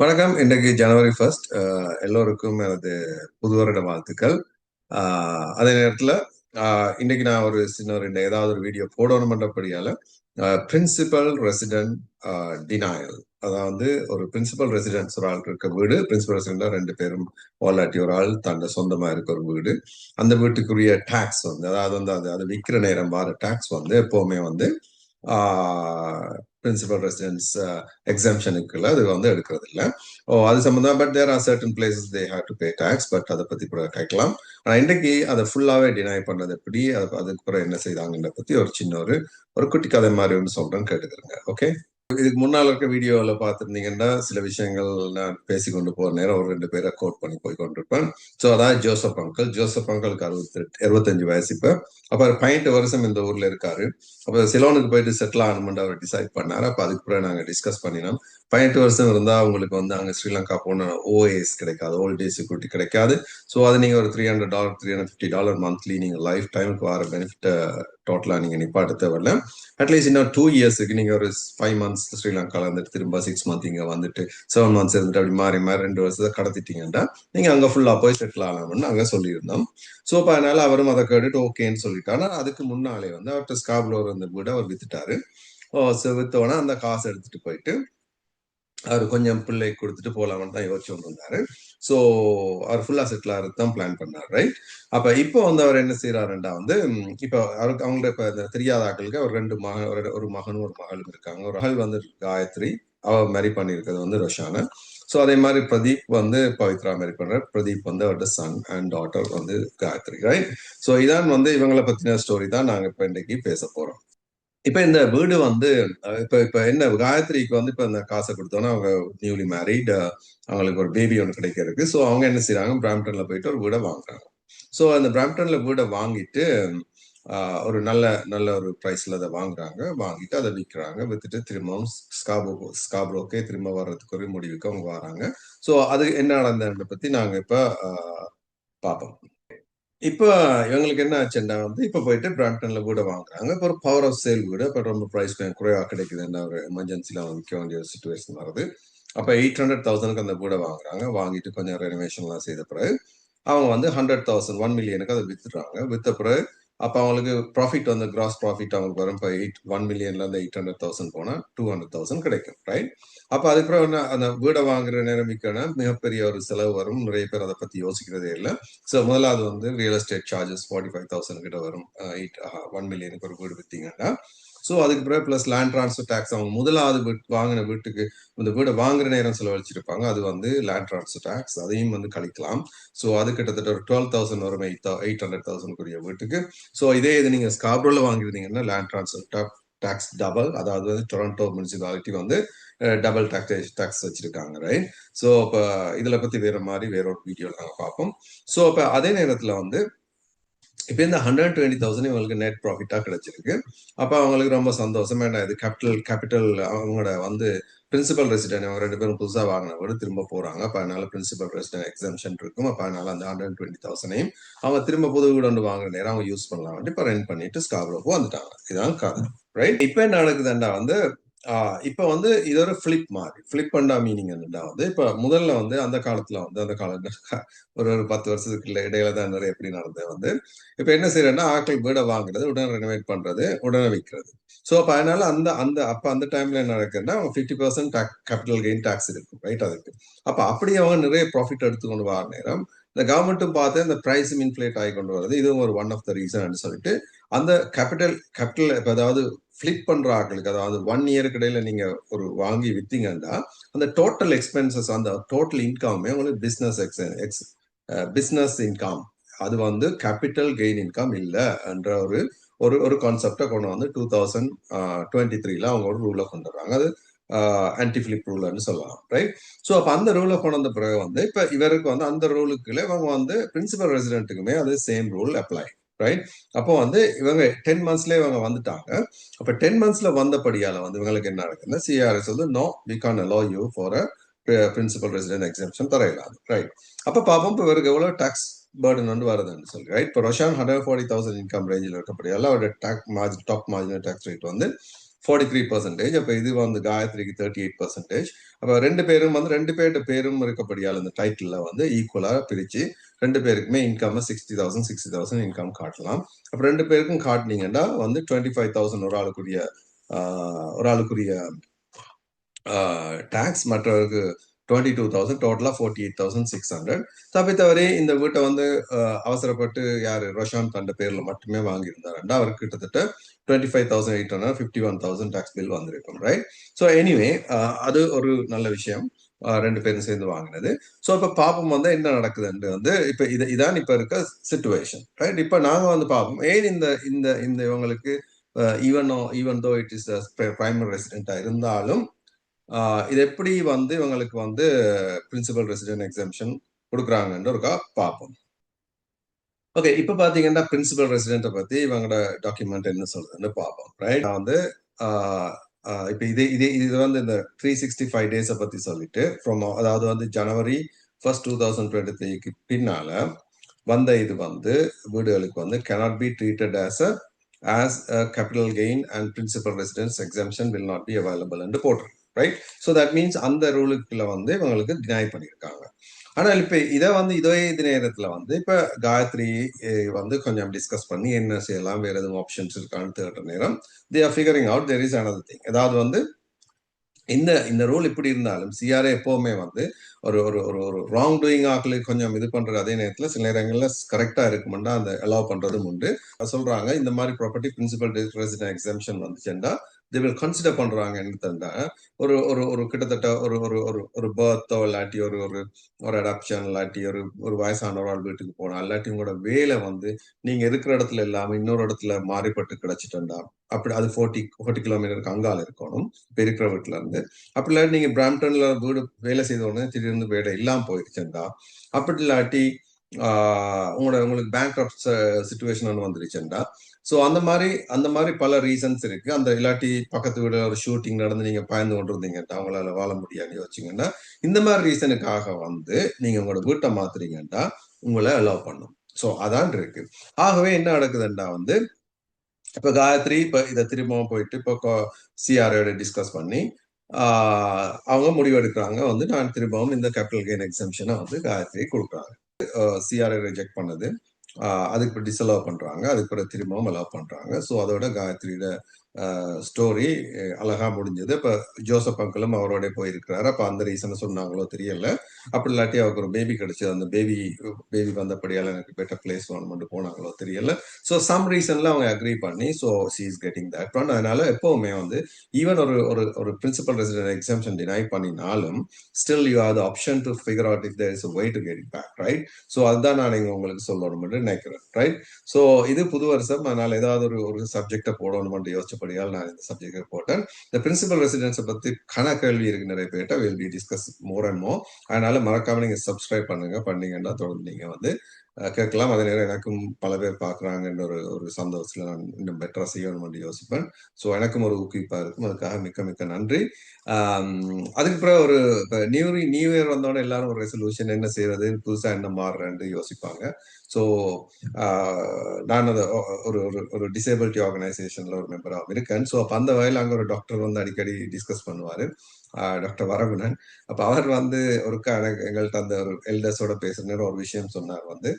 வணக்கம். இன்றைக்கு ஜனவரி ஃபர்ஸ்ட் எல்லோருக்கும் எனது புது வருட வாழ்த்துக்கள் அதே நேரத்தில் இன்னைக்கு நான் ஒரு சின்ன ஒரு ஏதாவது ஒரு வீடியோ போடணுமன்றபடியால பிரின்சிபல் ரெசிடென்ட் டினாயல் அதாவது ஒரு பிரின்சிபல் ரெசிடென்ஸ் ஒரு ஆள் இருக்க வீடு பிரின்சிபல் ரெசிடென்ட்ல ரெண்டு பேரும் ஓலாட்டி ஒரு ஆள் தன்னை சொந்தமா இருக்க ஒரு வீடு. அந்த வீட்டுக்குரிய டேக்ஸ் வந்து அதாவது வந்து அது அது விற்கிற நேரம் வர டேக்ஸ் வந்து எப்பவுமே வந்து பிரின்சிபல் ரெசிடென்ஸ் uh, இருக்குல்ல அது வந்து எடுக்கிறது இல்லை ஓ அது சம்மந்தம் but there are certain places they have to pay tax but அதை பற்றி கூட கேட்கலாம். ஆனால் இன்றைக்கு அதை ஃபுல்லாவே டினை பண்ணது எப்படி அது அதுக்கு என்ன செய்தாங்கன்றத பத்தி ஒரு சின்ன ஒரு ஒரு குட்டி கதை மாதிரி ஒன்று சொல்றேன்னு கேட்டுக்கிறேங்க. ஓகே இதுக்கு முன்னால் இருக்க வீடியோவில் பார்த்துருந்தீங்கன்னா சில விஷயங்கள் நான் பேசி கொண்டு போகிற நேரம் ஒரு ரெண்டு பேரை கோட் பண்ணி போய் கொண்டிருப்பேன். ஸோ அதான் ஜோசப் அங்கிள் ஜோசப் அங்கிளுக்கு அறுபத்தெட்டு இருபத்தஞ்சு வயசு இப்போ. அப்போ பதினெட்டு வருஷம் இந்த ஊரில் இருக்காரு. அப்போ சிலோனுக்கு போயிட்டு செட்டில் ஆகணும்னு அவர் டிசைட் பண்ணார். அப்போ அதுக்கு பிறகு நாங்கள் டிஸ்கஸ் பண்ணினோம். பதினெட்டு வருஷம் இருந்தால் அவங்களுக்கு வந்து அங்கே ஸ்ரீலங்கா போன ஓஏஎஸ் கிடைக்காது. ஓல்ட் ஏஜ் செக்யூரிட்டி கிடைக்காது. ஸோ அது நீங்கள் ஒரு three hundred dollar three hundred fifty dollar monthly நீங்கள் லைஃப் டைமுக்கு வர பெனிஃபிட்டை டோட்டலாக நீங்கள் நிப்பாட்ட தேவையில்ல அட்லீஸ்ட் இன்னும் டூ இயர்ஸுக்கு நீங்கள் ஒரு ஃபைவ் மந்த்ஸ் ஸ்ரீலங்காவில் இருந்துட்டு திரும்ப சிக்ஸ் மந்த் இங்கே வந்துட்டு செவன் மந்த்ஸ் இருந்துட்டு அப்படி மாறி மாறி ரெண்டு வருஷத்தை கடத்திட்டீங்கன்னா நீங்கள் அங்கே ஃபுல்லாக போய் செட்டில் ஆகலாம்னு அங்கே சொல்லியிருந்தோம். ஸோ இப்போ அதனால அவரும் அதை கேட்டுட்டு ஓகேன்னு சொல்லிட்டாரு. அதுக்கு முன்னாலே வந்து அவர்கிட்ட ஸ்காப்லோர் வந்து கூட அவர் வித்துட்டாரு. ஓ ஸோ வித்தோடனே அந்த காசு எடுத்துட்டு போயிட்டு அவர் கொஞ்சம் பிள்ளை கொடுத்துட்டு போகலாம்னு தான் யோசிச்சு கொண்டு ஸோ அவர் ஃபுல்லா செட்டில் ஆகிறது தான் பிளான் பண்ணார் ரைட் அப்ப இப்போ வந்து அவர் என்ன செய்யறாருண்டா வந்து இப்போ அவருக்கு அவங்களோட இப்ப தெரியாத ஆக்களுக்கு அவர் ரெண்டு மக ஒரு மகனும் ஒரு மகளும் இருக்காங்க. ஒரு மகள் வந்து காயத்ரி அவ மேரி பண்ணியிருக்கிறது வந்து ரொஷான. ஸோ அதே மாதிரி பிரதீப் வந்து பவித்ரா மேரி பண்ற பிரதீப் வந்து அவரோட சன் அண்ட் டாட்டர் வந்து காயத்ரி ரைட் ஸோ இதான் வந்து இவங்களை பத்தின ஸ்டோரி தான் நாங்க இப்போ இன்னைக்கு பேச போறோம். இப்ப இந்த வீடு வந்து இப்ப இப்ப என்ன காயத்ரிக்கு வந்து இப்ப இந்த காசை கொடுத்தோன்னா அவங்க நியூலி மேரிட் அவங்களுக்கு ஒரு பேபி ஒன்று கிடைக்க இருக்கு ஸோ அவங்க என்ன செய்யறாங்க பிராம்டன்ல போயிட்டு ஒரு வீடை வாங்குறாங்க. ஸோ அந்த பிராம்டன்ல வீடை வாங்கிட்டு ஒரு நல்ல நல்ல ஒரு ப்ரைஸ்ல அதை வாங்குறாங்க. வாங்கிட்டு அதை விற்கிறாங்க. வித்துட்டு திரும்பவும் ஸ்காபோ ஸ்காப்ரோக்கே திரும்ப வர்றதுக்கு ஒரு முடிவுக்கு அவங்க வராங்க. ஸோ அது என்ன நடந்ததை பத்தி நாங்க இப்ப பார்ப்போம். இப்போ இவங்களுக்கு என்ன ஆச்சுன்னா வந்து இப்போ போயிட்டு பிராம்டன்ல வீடு வாங்குறாங்க. இப்போ ஒரு பவர் ஆஃப் சேல் வீடு. இப்போ ரொம்ப ப்ரைஸ் குறைவாக கிடைக்குதுன்னு ஒரு எமர்ஜென்சில விற்க வேண்டிய ஒரு சுச்சுவேஷன் வருது. அப்போ எயிட் ஹண்ட்ரட் தௌசண்ட்க்கு அந்த வீடை வாங்குறாங்க. வாங்கிட்டு கொஞ்சம் ரெனோவேஷன்லாம் செய்த பிறகு அவங்க வந்து ஹண்ட்ரட் தௌசண்ட் ஒன் மில்லியனுக்கு அதை வித்துடுறாங்க. வித்த பிறகு அப்போ அவங்களுக்கு ப்ராஃபிட் வந்து கிராஸ் ப்ராஃபிட் அவங்களுக்கு வரும். இப்போ எயிட் ஒன் மில்லியன்ல இருந்து எயிட் ஹண்ட்ரட் தௌசண்ட் போனால் டூ ஹண்ட்ரட் தௌசண்ட் கிடைக்கும் ரைட் அப்போ அதுக்கப்புறம் என்ன அந்த வீடை வாங்குற நேரமிக்கான மிகப்பெரிய ஒரு செலவு வரும். நிறைய பேர் அதை பத்தி யோசிக்கிறதே இல்லை. ஸோ முதலாவது வந்து real estate charges forty five thousand கிட்ட வரும். எயிட் ஒன் மில்லியனுக்கு ஒரு வீடு பார்த்தீங்கன்னா ஸோ அதுக்கு பிறகு ப்ளஸ் லேண்ட் ட்ரான்ஸ்ஃபர் டேக்ஸ் அவங்க முதலாவது வாங்கின வீட்டுக்கு இந்த வீடை வாங்குற நேரம் செலவழிச்சிருப்பாங்க. அது வந்து லேண்ட் ட்ரான்ஸ்ஃபர் டேக்ஸ் அதையும் வந்து கழிக்கலாம். ஸோ அது கிட்டத்தட்ட ஒரு டுவெல் தௌசண்ட் வரும். எயிட் எயிட் ஹண்ட்ரட் தௌசண்ட் வீட்டுக்கு. ஸோ இதே இது நீங்கள் ஸ்காப்ரோவில் வாங்கியிருந்தீங்கன்னா லேண்ட் ட்ரான்ஸ்ஃபர் டேக்ஸ் டபுள் அதாவது வந்து டொரண்டோ முனிசிபாலிட்டி வந்து டபுள் டாக்ஸ் டாக்ஸ் வச்சிருக்காங்க ரைட் ஸோ அப்போ இதில் பற்றி வேற மாதிரி வேற ஒரு வீடியோ நாங்கள் பார்ப்போம். ஸோ அப்போ அதே நேரத்தில் வந்து இப்போ இந்த ஹண்ட்ரட் டுவெண்ட்டி தௌசண்ட் இவங்களுக்கு நெட் ப்ராஃபிட்டாக கிடைச்சிருக்கு. அப்போ அவங்களுக்கு ரொம்ப சந்தோஷம். வேண்டாம் இது கேபிட்டல் கேபிட்டல் அவங்களோட வந்து பிரின்சிபல் ரெசிடென்ட் அவங்க ரெண்டு பேரும் புதுசாக வாங்கின வீடு திரும்ப போகிறாங்க அப்போ அதனால பிரின்சிபல் ரெசிடென்ட் எக்ஸாம்ஷன் இருக்கும். அப்போ அதனால அந்த ஹண்ட்ரட் டுவெண்ட்டி தௌசண்டையும் அவங்க திரும்ப புது வீடு ஒன்று வாங்குற நேரம் அவங்க யூஸ் பண்ணலாம் இப்போ ரெண்ட் பண்ணிட்டு ஸ்காப்ரோக்கு வந்துட்டாங்க. இதுதான் கதை. ரைட் இப்போ என்ன நடக்குதுண்டா வந்து இப்ப வந்து இது ஒரு ஃபிளிப் மாதிரி ஃபிளிப் பண்ணா மீனிங் என்னடா வந்து இப்ப முதல்ல வந்து அந்த காலத்துல வந்து அந்த காலத்துல ஒரு ஒரு பத்து வருஷத்துக்கு இடையில தான் நிறைய எப்படி நடந்தது வந்து இப்ப என்ன செய்யறேன்னா ஆக்கள் வீடை வாங்குறது உடனே ரெனோவேட் பண்றது உடனே விற்கிறது ஸோ அப்ப அதனால அந்த அந்த அப்ப அந்த டைம்ல என்ன நடக்குதுன்னா அவங்க fifty percent capital gain tax இருக்கும் ரைட் அதுக்கு. அப்ப அப்படி அவங்க நிறைய ப்ராஃபிட் எடுத்துக்கொண்டு வர நேரம் இந்த கவர்மெண்ட்டும் பார்த்து இந்த ப்ரைஸும் இன்ஃபிளேட் ஆகி கொண்டு வருது இதுவும் ஒரு ஒன் ஆஃப் த ரீசன் சொல்லிட்டு அந்த கேபிட்டல் கேபிட்டல் இப்போ அதாவது ஃபிளிப் பண்ற ஆட்களுக்கு அதாவது ஒன் இயருக்கு இடையில நீங்க ஒரு வாங்கி வித்தீங்கன்னா அந்த டோட்டல் எக்ஸ்பென்சஸ் அந்த டோட்டல் இன்கமே உங்களுக்கு business ex ex business income அது வந்து கேபிட்டல் கெயின் இன்கம் இல்லை என்ற ஒரு ஒரு ஒரு கான்செப்டை கொண்டு வந்து டூ தௌசண்ட் டுவெண்ட்டி த்ரீல அவங்க ஒரு ரூலை கொண்டு வர்றாங்க. அது ஆன்டி ஃபிளிப் ரூல்னு சொல்லலாம் ரைட் ஸோ அப்போ அந்த ரூலை கொண்டு வந்த பிறகு வந்து இப்போ இவருக்கு வந்து அந்த ரூலுக்குள்ளே அவங்க வந்து பிரின்சிபல் ரெசிடென்ட்டுக்குமே அது சேம் ரூல் அப்ளை ரைட் அப்போ வந்து இவங்க டென் மந்த்ஸ்லேயே இவங்க வந்துட்டாங்க. அப்போ டென் மந்த்ஸ்ல வந்தபடியால வந்து இவங்களுக்கு என்ன நடக்குதுன்னா சிஆர்எஸ் வந்து no we can allow you for a principal resident exemption தரையிலாது right அப்போ பார்ப்போம் இப்போ இவருக்கு எவ்வளோ டாக்ஸ் பேர்டன் வந்து வருதுன்னு சொல்லி ரைட் இப்போ Roshan hundred forty thousand income ரேஞ்சில் இருக்கப்படியால அவரோட tax margin top marginal tax rate வந்து ஃபார்ட்டி த்ரீ பர்சன்டேஜ் அப்போ இது வந்து காயத்ரிக்கு தேர்ட்டி எயிட் பர்சன்டேஜ் அப்போ ரெண்டு பேரும் வந்து ரெண்டு பேர்கிட்ட பேரும் இருக்கப்படியால் இந்த டைட்டிலில் வந்து ஈக்குவலாக பிரித்து ரெண்டு பேருக்குமே income sixty thousand sixty thousand income காட்டலாம். அப்போ ரெண்டு பேருக்கும் காட்டினீங்கன்னா வந்து டுவெண்ட்டி ஃபைவ் தௌசண்ட் ஒரு ஆளுக்குரிய ஒரு ஆளுக்குரிய டேக்ஸ் மற்றவருக்கு டுவெண்ட்டி டூ தௌசண்ட் டோட்டலாக forty eight thousand six hundred தவிர்த்தவரை இந்த வீட்டை வந்து அவசரப்பட்டு யார்? ரொஷான் தண்ட பேரில் மட்டுமே வாங்கியிருந்தாருண்டா அவருக்கு கிட்டத்தட்ட twenty five thousand eight hundred fifty one thousand tax bill வந்திருக்கும் ரைட் ஸோ எனிவே அது ஒரு நல்ல விஷயம். ரெண்டு பேரும் சேர்ந்து வாங்கினது. ஸோ இப்போ பாப்போம் வந்து என்ன நடக்குதுன்ட்டு வந்து இப்போ இது இதான் இப்போ இருக்க சுச்சுவேஷன் ரைட் இப்போ நாங்கள் வந்து பார்ப்போம் ஏன் இந்த இந்த இந்த இவங்களுக்கு even even though it is primary ரெசிடென்ட்டாக இருந்தாலும் இது எப்படி வந்து இவங்களுக்கு வந்து பிரின்சிபல் ரெசிடென்ட் எக்ஸம்ஷன் கொடுக்குறாங்கன்னு ஒருக்கா பார்ப்போம். ஓகே இப்போ பார்த்தீங்கன்னா பிரின்சிபல் ரெசிடென்ட்டை பற்றி இவங்களோட டாக்குமெண்ட் என்ன சொல்றதுன்னு பார்ப்போம் ரைட் நான் வந்து இப்போ இது இது இது வந்து இந்த த்ரீ சிக்ஸ்டி ஃபைவ் டேஸை பற்றி சொல்லிட்டு ஃப்ரம் அதாவது வந்து January first two thousand twenty த்ரீக்கு பின்னால வந்த இது வந்து வீடுகளுக்கு வந்து cannot be treated as a as a capital gain and principal residence exemption will not be available என்று போட்டிருக்கு. ரைட் ஸோ தட் மீன்ஸ் அந்த ரூலுக்குள்ள வந்து இவங்களுக்கு டினை பண்ணியிருக்காங்க. ஆனால் இப்போ இதை வந்து இதே இது நேரத்தில் வந்து இப்போ காயத்ரி வந்து கொஞ்சம் டிஸ்கஸ் பண்ணி என்ன செய்யலாம் வேறு எதுவும் ஆப்ஷன்ஸ் இருக்கான்னு தேடுற நேரம் they are figuring out there is another thing அதாவது வந்து இந்த இந்த ரூல் இப்படி இருந்தாலும் சிஆர்ஏ எப்போவுமே வந்து ஒரு ஒரு ஒரு ஒரு ராங் டூயிங் ஆக்களுக்கு கொஞ்சம் இது பண்ணுற அதே நேரத்தில் சில நேரங்களில் கரெக்டாக இருக்குமெண்டா அந்த அலோவ் பண்ணுறதும் உண்டு. சொல்கிறாங்க இந்த மாதிரி ப்ராப்பர்ட்டி பிரின்சிபல் ரெசிடென்ட் எக்ஸம்ஷன் வந்துச்சுன்னா தி வில் கன்சிடர் பண்றாங்கன்னு என்ன ஒரு ஒரு ஒரு கிட்டத்தட்ட ஒரு ஒரு ஒரு ஒரு பர்த்தோ இல்லாட்டி ஒரு ஒரு ஒரு அடாப்ஷன் இல்லாட்டி ஒரு ஒரு வயசான ஒரு ஆள் வீட்டுக்கு போனா இல்லாட்டி உங்களோட வேலை வந்து நீங்க இருக்கிற இடத்துல இல்லாம இன்னொரு இடத்துல மாறிப்பட்டு கிடைச்சிட்டா அப்படி அது ஃபோர்ட்டி ஃபோர்ட்டி கிலோமீட்டருக்கு அங்கால இருக்கணும் இப்போ இருக்கிற வீட்டுல இருந்து. அப்படி இல்லாட்டி நீங்க பிராம்டன்ல வீடு வேலை செய்த உடனே திடீர்னு வேலை இல்லாம போயிருச்சுண்டா அப்படி இல்லாட்டி உங்களோட உங்களுக்கு பேங்க் சுச்சுவேஷன் ஒன்று வந்துருச்சுண்டா ஸோ அந்த மாதிரி அந்த மாதிரி பல ரீசன்ஸ் இருக்கு. அந்த இல்லாட்டி பக்கத்து வீடு ஒரு ஷூட்டிங் நடந்து நீங்க பயந்து கொண்டிருந்தீங்கன்னா அவங்களால வாழ முடியாது வச்சுங்கன்னா இந்த மாதிரி ரீசனுக்காக வந்து நீங்க உங்களோட வீட்டை மாத்துறீங்கன்னா உங்களை அலோவ் பண்ணும். ஸோ அதான் இருக்கு. ஆகவே என்ன நடக்குதுன்னா வந்து இப்ப காயத்ரி இப்ப இதை திரும்பவும் போயிட்டு இப்போ சிஆர்ஓட டிஸ்கஸ் பண்ணி அவங்க முடிவெடுக்கிறாங்க வந்து நான் திரும்பவும் இந்த கேபிட்டல் கெயின் எக்ஸம்ஷனை வந்து காயத்ரி கொடுக்குறாங்க. சிஆர்ஐ ரிஜெக்ட் பண்ணது. அதுக்கு இப்போ பண்றாங்க. அதுக்கு பிறகு திரும்பவும் அலோவ் பண்றாங்க. ஸோ அதோட காயத்ரியோட ஸ்டோரி அழகா முடிஞ்சது. இப்போ ஜோசப் அங்கிளும் அவரோட போயிருக்கிறாரு. அப்போ அந்த ரீசனை சொன்னாங்களோ தெரியல. அப்படி இல்லாட்டி அவருக்கு ஒரு பேபி கிடைச்சது. அந்த பேபி பேபி வந்தபடியால் எனக்கு பெட்டர் பிளேஸ் வேணும்னு போனாங்களோ தெரியல. ஸோ சம் ரீசன்ல அவங்க அக்ரி பண்ணி so she is getting that one அதனால எப்பவுமே வந்து ஈவன் ஒரு ஒரு ஒரு பிரின்சிபல் ரெசிடென்ட் எக்ஸாம்ஷன் டினை பண்ணினாலும் still you are the option to figure out if there is way to get back right so அதுதான் நான் இங்கே உங்களுக்கு சொல்லணும்னு நினைக்கிறேன் ரைட் ஸோ இது புது வருஷம். அதனால ஏதாவது ஒரு ஒரு சப்ஜெக்டை போடணும்னு யோசிச்சபடியால் நான் இந்த சப்ஜெக்டை போட்டேன். இந்த பிரின்சிபல் ரெசிடென்ஸை பற்றி கன கேள்வி இருக்கு நிறைய பேர்ட்ட will be discuss more and more அதனால மறக்காம நீங்க சப்ஸ்கிரைப் பண்ணுங்க. பண்ணீங்கன்னா தொடர்ந்து நீங்க வந்து கேட்கலாம். அதே நேரம் எனக்கும் பல பேர் பார்க்குறாங்கன்ற ஒரு ஒரு சந்தோஷத்தில் நான் இன்னும் பெட்டராக செய்யணும்னு யோசிப்பேன். ஸோ எனக்கும் ஒரு ஊக்குவிப்பாக இருக்கும். அதுக்காக மிக்க மிக்க நன்றி. அதுக்கு பிறகு ஒரு இப்போ நியூ நியூ இயர் வந்தோடனே எல்லாரும் ஒரு ரெசல்யூஷன் என்ன செய்யறது புதுசாக என்ன மாறுறேன்னு யோசிப்பாங்க. ஸோ நான் அதை ஒரு ஒரு ஒரு டிசேபிலிட்டி ஆர்கனைசேஷனில் ஒரு மெம்பராக இருக்கேன். ஸோ அப்போ அந்த வகையில் அங்கே ஒரு டாக்டர் வந்து அடிக்கடி டிஸ்கஸ் பண்ணுவார். டாக்டர் வரகுணன். அப்போ அவர் வந்து ஒரு எங்கள்கிட்ட அந்த ஒரு எல்டர்ஸோட பேசுற ஒரு விஷயம் சொன்னார் வந்து.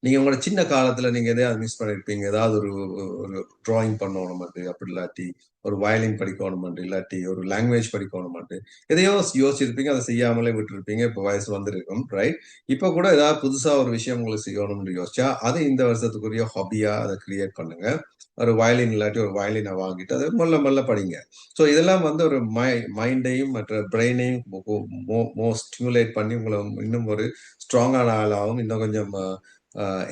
நீங்க உங்களோட சின்ன காலத்துல நீங்க எதையாவது மிஸ் பண்ணிருப்பீங்க? ஏதாவது ஒரு ஒரு டிராயிங் பண்ணணும் அப்படி இல்லாட்டி ஒரு வயலின் படிக்கணும் இல்லாட்டி ஒரு லாங்குவேஜ் படிக்கணும் எதையோ யோசிச்சிருப்பீங்க அதை செய்யாமலே விட்டுருப்பீங்க இப்போ வயசு வந்திருக்கும் ரைட் இப்போ கூட ஏதாவது புதுசா ஒரு விஷயம் உங்களுக்கு செய்யணும்னு யோசிச்சா அதை இந்த வருஷத்துக்குரிய ஹாபியா அதை கிரியேட் பண்ணுங்க. ஒரு வயலின் இல்லாட்டி ஒரு வயலினை வாங்கிட்டு அதை மெல்ல மெல்ல படிங்க. ஸோ இதெல்லாம் வந்து ஒரு மை மைண்டையும் மற்ற பிரெயினையும் மோ ஸ்டிமுலேட் பண்ணி உங்களை இன்னும் ஒரு ஸ்ட்ராங்கான ஆளாகவும் இன்னும் கொஞ்சம்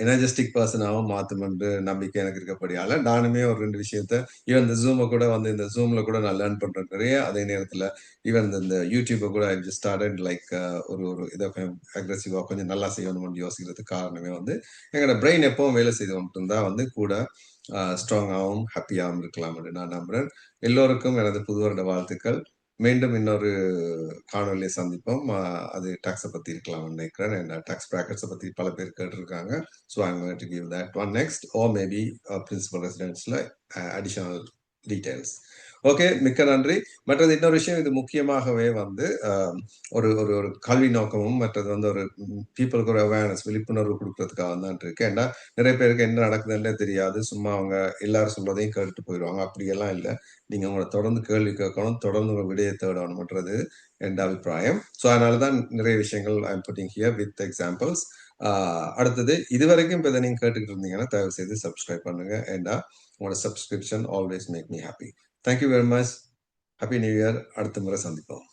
எனர்ஜெஸ்டிக் பர்சனாகவும் மாற்றுமென்று நம்பிக்கை எனக்கு இருக்கப்படியால நானுமே ஒரு ரெண்டு விஷயத்த ஈவன் இந்த ஜூமை கூட வந்து இந்த ஜூம்ல கூட நான் லேர்ன் பண்ணுறேன் நிறைய. அதே நேரத்தில் ஈவன் இந்த யூடியூப்பை கூட ஐ ஜஸ்ட் ஸ்டார்டட் லைக் ஒரு ஒரு இதை கொஞ்சம் அக்ரெசிவாக கொஞ்சம் நல்லா செய்யணும்னு யோசிக்கிறதுக்கு காரணமே வந்து எங்களோட பிரெயின் எப்பவும் வேலை செய்து மட்டும்தான் வந்து கூட ஸ்ட்ராங்காகவும் ஹாப்பியாகவும் இருக்கலாம் நான் நம்புறேன். எல்லோருக்கும் எனது புது வருட வாழ்த்துக்கள். மீண்டும் இன்னொரு காணொலியை சந்திப்போம். அது டாக்ஸை பற்றி இருக்கலாம் நினைக்கிறேன். அண்ட் டாக்ஸ் ப்ராக்கெட்ஸை பற்றி பல பேர் கேட்டிருக்காங்க. So I'm going to give that one next oh maybe principal ரெசிடென்ட்ஸில் additional details okay மிக்க நன்றி. மற்றது இன்னொரு விஷயம் இது முக்கியமாகவே வந்து ஒரு ஒரு ஒரு கல்வி நோக்கமும் மற்றது வந்து ஒரு பீப்புளுக்கு ஒரு அவேர்னஸ் விழிப்புணர்வு கொடுக்கறதுக்காக தான் இருக்கு. ஏன்னா நிறைய பேருக்கு என்ன நடக்குதுன்னே தெரியாது. சும்மா அவங்க எல்லாரும் சொல்றதையும் கேட்டுட்டு போயிடுவாங்க. அப்படியெல்லாம் இல்லை. நீங்க உங்களை தொடர்ந்து கேள்வி கேட்கணும் தொடர்ந்து உங்களை விடையை தேடணும்ன்றது என் அபிப்பிராயம். ஸோ அதனால தான் நிறைய விஷயங்கள் I'm putting here with examples அடுத்தது இது வரைக்கும் இப்போ இதை நீங்க கேட்டுக்கிட்டு இருந்தீங்கன்னா தயவு செய்து சப்ஸ்கிரைப் பண்ணுங்க. ஏன்னா உங்களோட subscription always make me happy thank you very much happy new year அடுத்த முறை சந்திப்போம்.